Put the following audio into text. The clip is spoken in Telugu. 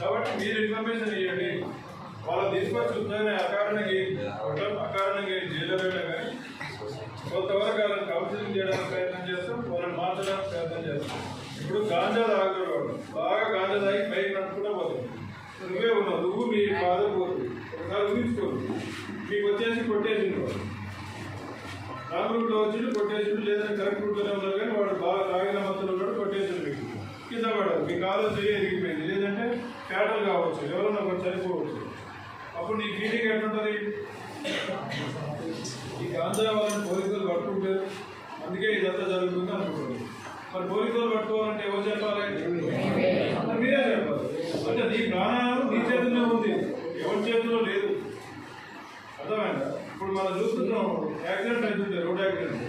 కాబట్టి మీరు ఇన్ఫర్మేషన్ ఇవ్వండి. వాళ్ళు తీసుకొచ్చి ఉద్యోగాన్ని అకారణంగా ఇవ్వటం అకారణంగా జైల్లో వేయడం కానీ కొంతవరకు వాళ్ళని కౌన్సిలింగ్ చేయడానికి ప్రయత్నం చేస్తాం వాళ్ళని మార్చడానికి ప్రయత్నం చేస్తాం. ఇప్పుడు గాంజా తాగడం వాళ్ళు బాగా గాంజా తాగి పైకి నడుచుకుంటూ పోతుంది నువ్వే ఉన్నావు నువ్వు మీ బాధ పోతుంది. ఒకసారి ఊహించుకోరు మీకు వచ్చేసి కొట్టేసింది వాళ్ళు. రామరూట్లో వచ్చి కొట్టేసి కాదు మీ కాలు చెయ్యి ఎరిగిపోయింది లేదంటే క్యాటల్ కావచ్చు ఎవరన్నా ఒకరు చనిపోవచ్చు. అప్పుడు నీ ఫీలింగ్ ఎట్లుంటుంది? ఈ గాంజా వాళ్ళని పోలీసులు పట్టుకుంటారు అందుకే ఇదంతా జరుగుతుంది అనుకుంటుంది. మరి పోలీసులు పట్టుకోవాలంటే ఎవరు చెప్పాలి? మీరే చెప్పాలి. అంటే నీ ప్రాణాలు నీ చేతిలో ఉంది. ఎవరి చేతిలో లేదు. అర్థమైందా? ఇప్పుడు మనం చూస్తున్నాం యాక్సిడెంట్ అవుతుంది రోడ్ యాక్సిడెంట్.